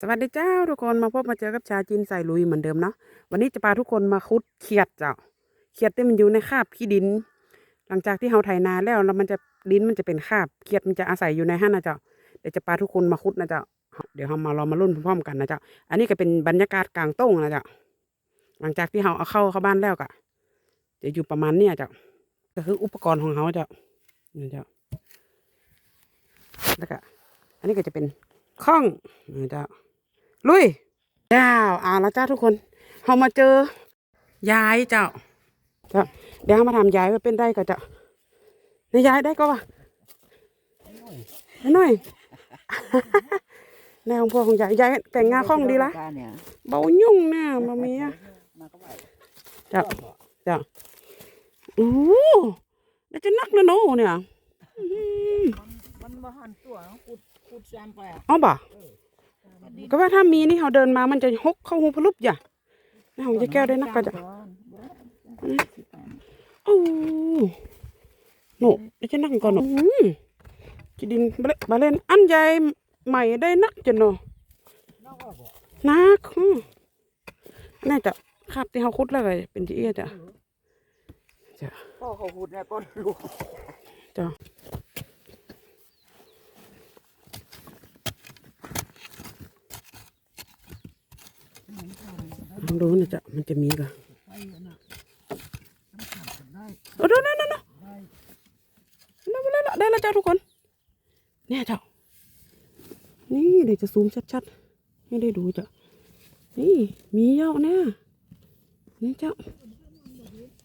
สวัสดีเจ้าทุกคนมาพบมาเจอกับชาจินใส่ลุยเหมือนเดิมเนาะวันนี้จะพาทุกคนมาคุดเขียดเจ้าเขียดที่มันอยู่ในคาบขี้ดิน หลังจากที่เราไถนาแล้วแล้วมันจะดินมันจะเป็นคาบเขียดมันจะอาศัยอยู่ในห้านะเจ้าเดี๋ยวจะพาทุกคนมาคุดนะเจ้าเดี๋ยวเรามาเรามาลุ้นพร้อมๆกันนะเจ้าอันนี้ก็เป็นบรรยากาศกลางต้งนะเจ้าหลังจากที่เราเอาเข้าเข้าบ้านแล้วก็จะอยู่ประมาณเนี้ยเจ้าก็คืออุปกรณ์ของเขาเจ้านี่เจ้าแล้วก็อันนี้ก็จะเป็นข้องนี่เจ้า ลุยเจ้าอ่าแล้วจ้าทุกคนเรามาเจอยายเจ้าเจ้าเดี๋ยวเรามาทำยายว่าเป็นได้ก็เจ้าในยายได้ก็วะหน่อยแนวของพ่อของยายยายแต่งงานคล่องดีละเนี่ยเบายุ่งเนี่ยมามีอะมาก็ไปเจ้าเจ้าโอ้โหแล้วจะนักนะโนเนี่ยอื้อหือมันมาหันตัวขุดขุดซ้ำไปอะเอ๋อบ่ ก็ว่าถ้ามีนี่เขาเดินมามันจะหกเข้าหูพลุบอย่าในของยายแก้วได้นักก็จะโอ้โหเดี๋ยวจะนั่งก่อนเนอะอืมจะดินบาเลบาเล่นอันใหญ่ใหม่ได้นักจันเนาะนักอืมน่าจะคาบที่เขาคุดแล้วก็เป็นที่เอียจ้ะจ้ะพ่อเขาขุดเนี่ยก้อนลูกจ้ะ ลองดูนะจ๊ะมันจะมีกะโอ้ดูนั่นนั่นนั่นได้มาแล้วได้แล้วจ้าทุกคน เนี่ยเจ้านี่เดี๋ยวจะซูมชัดๆ ให้ได้ดูจ้ะ นี่มีเยอะเนี่ยนี่เจ้า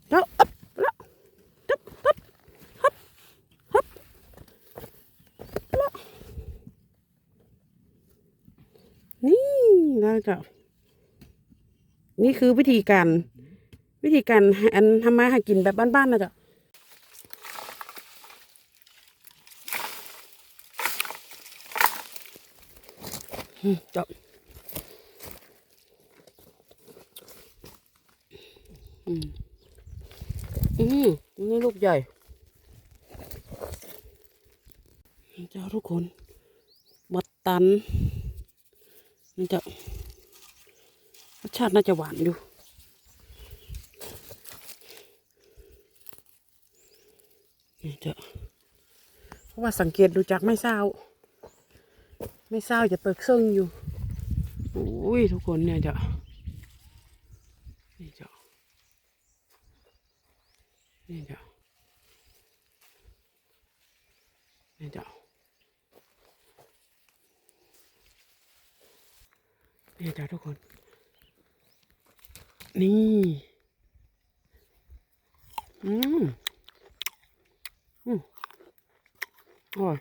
เจ้าอับล้วตึ๊บตึ๊บฮับฮับล้วนี่แล้วเจ้า นี่คือวิธีการ วิธีการอันทำมาหากินแบบบ้านๆนะจ้าอืมจบอืมอืมนี่ลูกใหญ่เจ้าทุกคนบัดตันนี่จ้า รสชาติน่าจะหวานอยู่นี่เจ้าเพราะว่าสังเกตดูจากไม่เศร้า ไม่เศร้าจะเปิกซึ่งอยู่โอ้ยทุกคนเนี่ยเจะนี่เจะนี่เจะนี่เจะนี่เจะทุกคน นี่ อืม อืมอร่อย